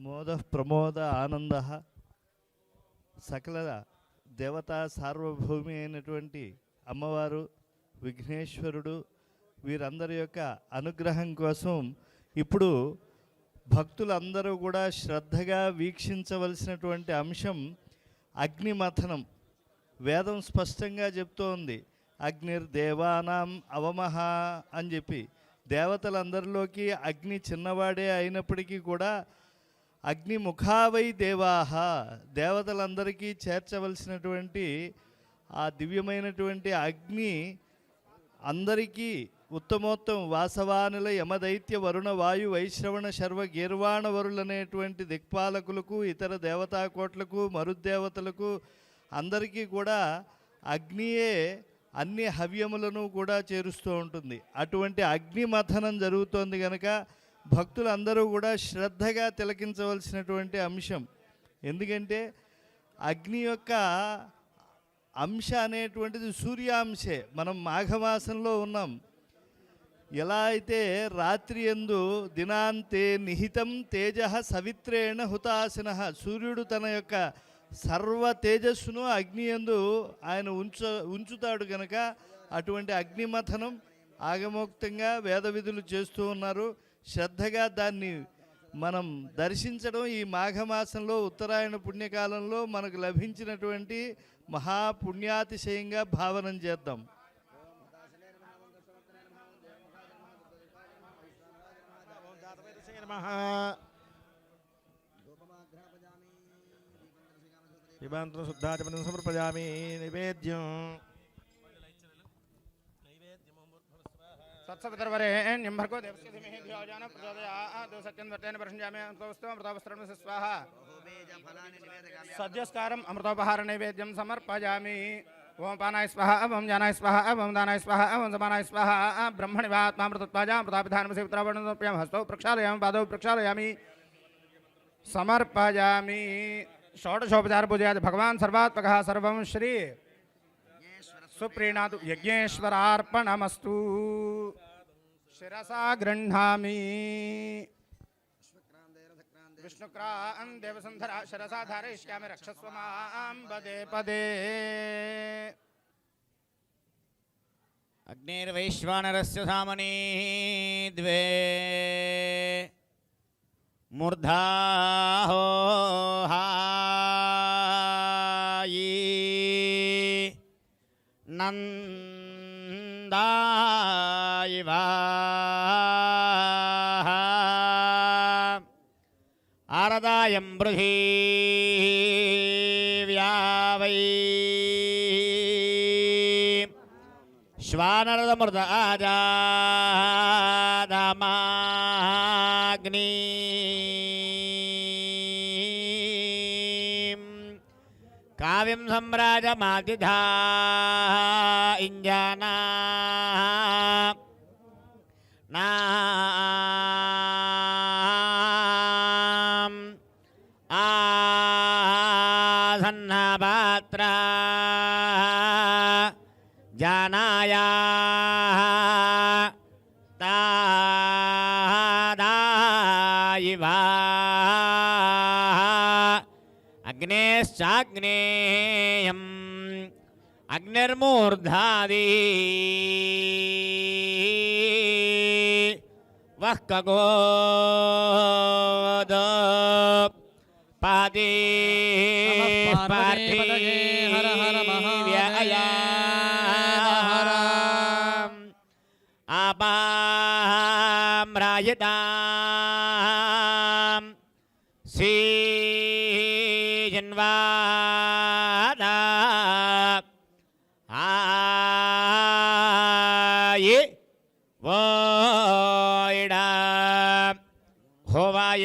మోద ప్రమోద ఆనంద సకల దేవతా సార్వభౌమి అయినటువంటి అమ్మవారు విఘ్నేశ్వరుడు వీరందరి యొక్క అనుగ్రహం కోసం ఇప్పుడు భక్తులందరూ కూడా శ్రద్ధగా వీక్షించవలసినటువంటి అంశం అగ్నిమథనం. వేదం స్పష్టంగా చెప్తోంది అగ్నిర్దేవానాం అవమహ అని చెప్పి. దేవతలందరిలోకి అగ్ని చిన్నవాడే అయినప్పటికీ కూడా అగ్ని ముఖావై దేవాహ. దేవతలందరికీ చేర్చవలసినటువంటి ఆ దివ్యమైనటువంటి అగ్ని అందరికీ ఉత్తమోత్తం వాసవానుల యమదైత్య వరుణ వాయు వైశ్రవణ శర్వ గీర్వాణ వరులనేటువంటి దిక్పాలకులకు ఇతర దేవతాకోట్లకు మరుద్దేవతలకు అందరికీ కూడా అగ్నియే అన్ని హవ్యములను కూడా చేరుస్తూ ఉంటుంది. అటువంటి అగ్ని మథనం జరుగుతోంది కనుక భక్తులందరూ కూడా శ్రద్ధగా తిలకించవలసినటువంటి అంశం. ఎందుకంటే అగ్ని యొక్క అంశ అనేటువంటిది సూర్యాంశే. మనం మాఘమాసంలో ఉన్నాం. ఎలా అయితే రాత్రి ఎందు దినాంతే నిహితం తేజ సవిత్రేణ హుతాసిన సూర్యుడు తన యొక్క సర్వ తేజస్సును అగ్ని ఎందు ఆయన ఉంచ ఉంచుతాడు కనుక అటువంటి అగ్నిమథనం ఆగమోక్తంగా వేద విధులు చేస్తూ ఉన్నారు. శ్రద్ధగా దాన్ని మనం దర్శించడం ఈ మాఘమాసంలో ఉత్తరాయణ పుణ్యకాలంలో మనకు లభించినటువంటి మహాపుణ్యాతిశయంగా భావనం చేద్దాం. పిబాంతం శుద్ధాచమనం సమర్పయామి तत्सवितर्वरेण्यम्भर्गो देवस्य धीमहि धियो जान प्रचोदयात् सत्यन्वर्तेन ओम पानाय स्वाहा ओम जानाय स्वाहा ओम दानाय स्वाहा ओम समानाय स्वाहा। ब्रह्मणि पादौ प्रक्षालयामि। समर्पयामि। षोडशोपचार पूजयात् भगवान सर्वात्मकः, सर्वं श्री सुप्रीणा यज्ञेश्वरार्पणमस्तु। शिसा गृह्णामि विष्णुक्रां शिसा धारयिष्या रक्षस्व माँ पदे पदे अग्निर्वैश्वानरस्य सामनी द्वे मूर्धा ఆరదాయం పృథివ్యా వై శ్వానరదమృత ఆజాదమాగ్ని కావ్యం సమ్రాజమాతిధా सन्नापात्र। जानाया। तादायिवा। अग्नेश्चाग्नेयम्। अग्निर्मूर्धादि। वः कगोद పాదే నమః పార్వతీపతయే హర హర మహాదేవ హర. ఆపామ్రాయతాం సీజన్వాద ఆయి వోయిడ హోవాయ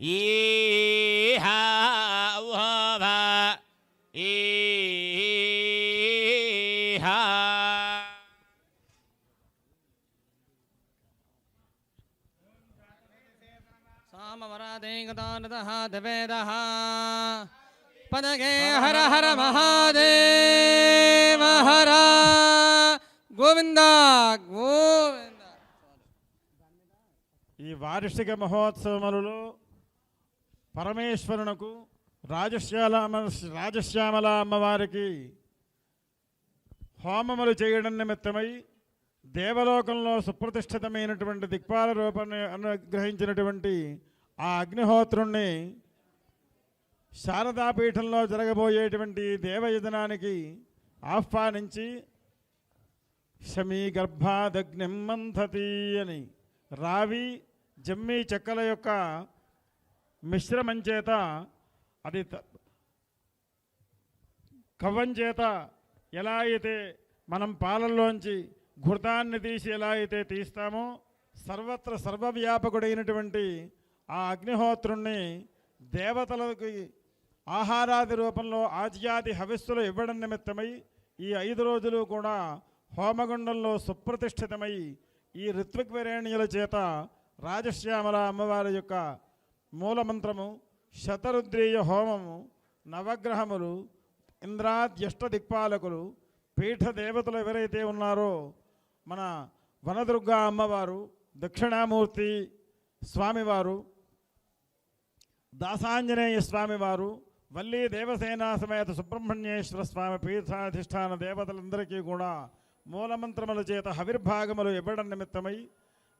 इह उहव इह सामवरादेगतानतः दवेदः पदगे हर हर महादेव हर गोविन्द गोविन्द ఈ వార్షిక మహోత్సవములలో పరమేశ్వరునకు రాజశ్యాల రాజశ్యామల అమ్మవారికి హోమములు చేయడం నిమిత్తమై దేవలోకంలో సుప్రతిష్ఠితమైనటువంటి దిక్పాల రూపాన్ని అనుగ్రహించినటువంటి ఆ అగ్నిహోత్రుణ్ణి శారదాపీఠంలో జరగబోయేటువంటి దేవయజనానికి ఆహ్వానించి శమీ గర్భాదగ్నిమ్మంథతి అని రావి జమ్మి చెక్కల యొక్క మిశ్రమం చేత అది కవ్వం చేత ఎలా అయితే మనం పాలల్లోంచి ఘృతాన్ని తీసి ఎలా అయితే తీస్తామో సర్వత్ర సర్వవ్యాపకుడైనటువంటి ఆ అగ్నిహోత్రుణ్ణి దేవతలకి ఆహారాది రూపంలో ఆజ్యాది హవిస్సులు ఇవ్వడం నిమిత్తమై ఈ ఐదు రోజులు కూడా హోమగుండంలో సుప్రతిష్ఠితమై ఈ ఋత్విక్వరేణ్యుల చేత రాజశ్యామల అమ్మవారి యొక్క మూలమంత్రము శతరుద్రీయ హోమము నవగ్రహములు ఇంద్రాద్యష్ట దిక్పాలకులు పీఠ దేవతలు ఎవరైతే ఉన్నారో మన వనదుర్గా అమ్మవారు దక్షిణామూర్తి స్వామివారు దాసాంజనేయ స్వామివారు వల్లీ దేవసేనా సమేత సుబ్రహ్మణ్యేశ్వర స్వామి పీఠాధిష్టాన దేవతలందరికీ కూడా మూలమంత్రముల చేత హవిర్భాగములు ఇవ్వడం నిమిత్తమై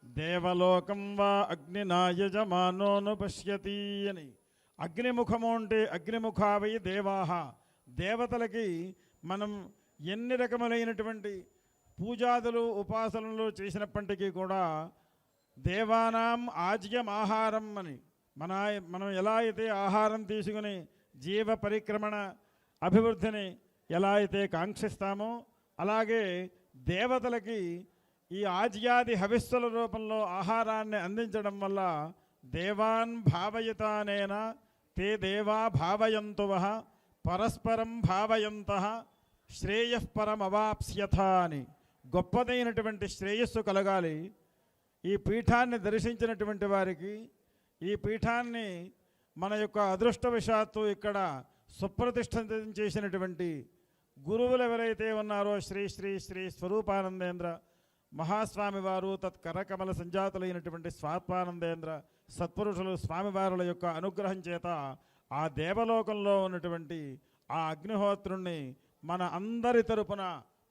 దేవలోకం వా అగ్నినాయజమానోను పశ్యతి అని. అగ్నిముఖము అంటే అగ్నిముఖావై దేవాహ. దేవతలకి మనం ఎన్ని రకములైనటువంటి పూజాదులు ఉపాసనలు చేసినప్పటికీ కూడా దేవానాం ఆజ్యం ఆహారం అని. మన మనం ఎలా అయితే ఆహారం తీసుకుని జీవ పరిక్రమణ అభివృద్ధిని ఎలా అయితే కాంక్షిస్తామో అలాగే దేవతలకి ఈ ఆజ్యాది హవిస్సుల రూపంలో ఆహారాన్ని అందించడం వల్ల దేవాన్ భావయుతానేన తే దేవా భావయంతువ పరస్పరం భావయంత శ్రేయఃపరమవాప్స్యథ అని గొప్పదైనటువంటి శ్రేయస్సు కలగాలి. ఈ పీఠాన్ని దర్శించినటువంటి వారికి ఈ పీఠాన్ని మన యొక్క అదృష్టవశాత్తు ఇక్కడ సుప్రతిష్ఠితం చేసినటువంటి గురువులు ఎవరైతే ఉన్నారో శ్రీ శ్రీ శ్రీ స్వరూపానందేంద్ర మహాస్వామి వారు తత్కరకమల సంజాతులైనటువంటి స్వాత్మానందేంద్ర సత్పురుషులు స్వామివారుల యొక్క అనుగ్రహం చేత ఆ దేవలోకంలో ఉన్నటువంటి ఆ అగ్నిహోత్రుణ్ణి మన అందరి తరపున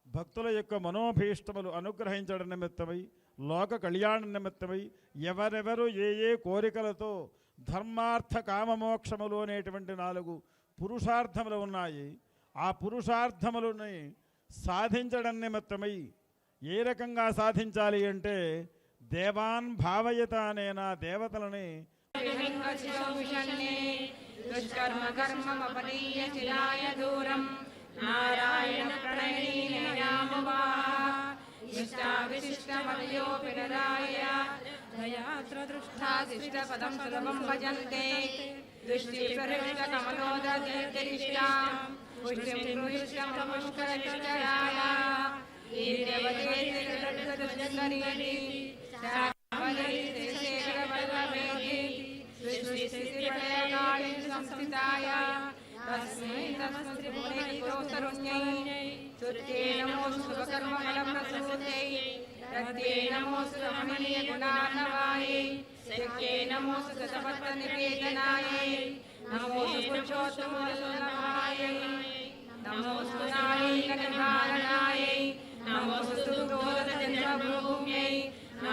భక్తుల యొక్క మనోభీష్టములు అనుగ్రహించడం నిమిత్తమై లోక కళ్యాణ నిమిత్తమై ఎవరెవరు ఏ ఏ కోరికలతో ధర్మార్థ కామమోక్షములు అనేటువంటి నాలుగు పురుషార్థములు ఉన్నాయి. ఆ పురుషార్థములని సాధించడం నిమిత్తమై ఏ రకంగా సాధించాలి అంటే దేవాన్ భావయత అనేనా దేవతలని దుష్కర్మ కర్మమపనీయ చిరాయ దూరం సులభం భజంతే. పుష్టిం గృహిష్టమముష్కరిష్టరాయ ఈ దేవతే దుష్కరీతి సంస్థితాయ తస్మై తస్మై పునైతోస్తరుణ్యై తుర్తే నమోస్తు శుభకర్మఫలం ప్రసూతై రక్తే నమోస్తు రమణీయ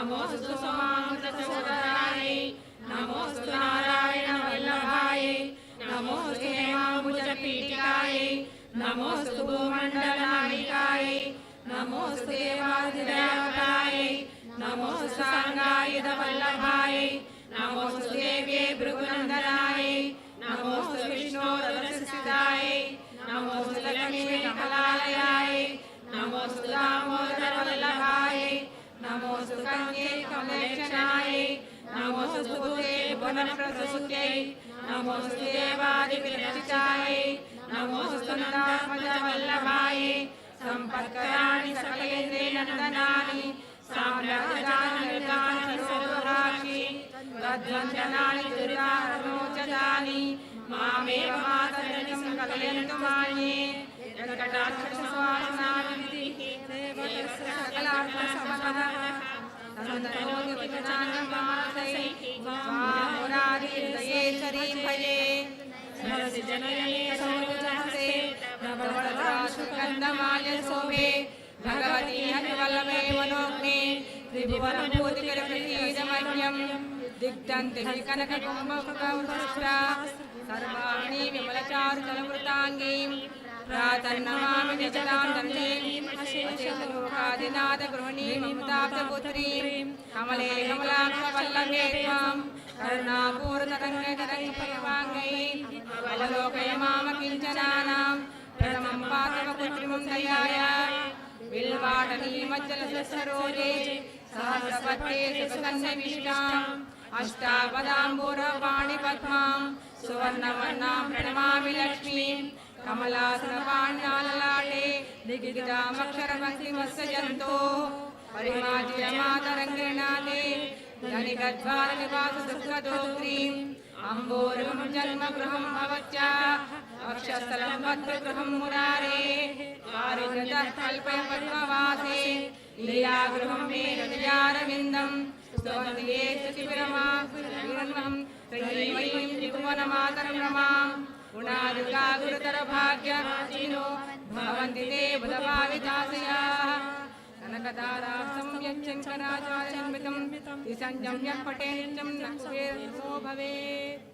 నమోస్తు సమామృత సోదరాయై నమోస్తు నారాయణ వల్లభాయై. నమోస్తు హేమాంబుజ నమోస్తు భూమండలనాయికాయై నమోస్తు దేవాదిదేవతాయై నమోస్తు సాంగాయుధ వల్లభాయై. నమోస్తు దేవ్యే భృగునందనాయై. నమోస్తు విష్ణోరవస్థితాయై నమోస్తు లక్ష్మీ కమలాలయాయై నమోస్తు దామోదర నమోస్తు కన్యే కమలేక్షణాయై నమోస్తు భూతే భువన ప్రసూత్యై నమోస్తు దేవాది విరచితాయై నమోస్తు నందాత్మజ వల్లభాయై సంపత్కరాణి సకలేంద్రే నందనాని సామ్రాజ్యాని తద్వంచనాని మామేవ మాతరణి సంకలయంతు శోభే భగవతి హరివల్లభే మనోగ్నే త్రిభువన భూతికర ప్రసీదమన్యం దిగ్ధంతి కనక కుంభ సర్వాణి విమలచారు తలవృతాంగీం ప్రాతర్నమామి నిజదాంతీం అచేతలోకాదినాథ గృహిణీ మమతాప్తపుత్రీం కమలే కమలాక్ష వల్లభే త్వాం. కరుణాపూర్ణకరుణేతరంగై అవలోకయ మామ కించనానాం. ప్రథమం పాతవ కృత్రిమం దయాయ బిల్వాటనీ మజ్జల సరోజే సహస్రపత్రే సుఖసన్నివిష్టాం అష్టాపదాంబురవాణి పద్మాం సువర్ణవర్ణాం కమలాసనపాణ్యాలలాటే దిగిదామక్షరభక్తిమస్య జంతో పరిమాజియమాతరంగిణాతే ధనిగద్వార నివాస దుఃఖదోత్రీం అంబోరం జన్మ గృహం భవచ్చ అక్షస్థలం భద్రగృహం మురారే పారిజత కల్పయ పద్మవాసే మే హృదయారవిందం శిబిరమా త్రిభువనమాతరం రమాం గుణాదికా గురుతర భాగ్యరాజినో భవంతి తే బుధభావితాశయాः కనకదారా సంయచ్చంకరాచార్యన్వితం విసంజమ్య పటే నిత్యం నకుబేరో భవేత్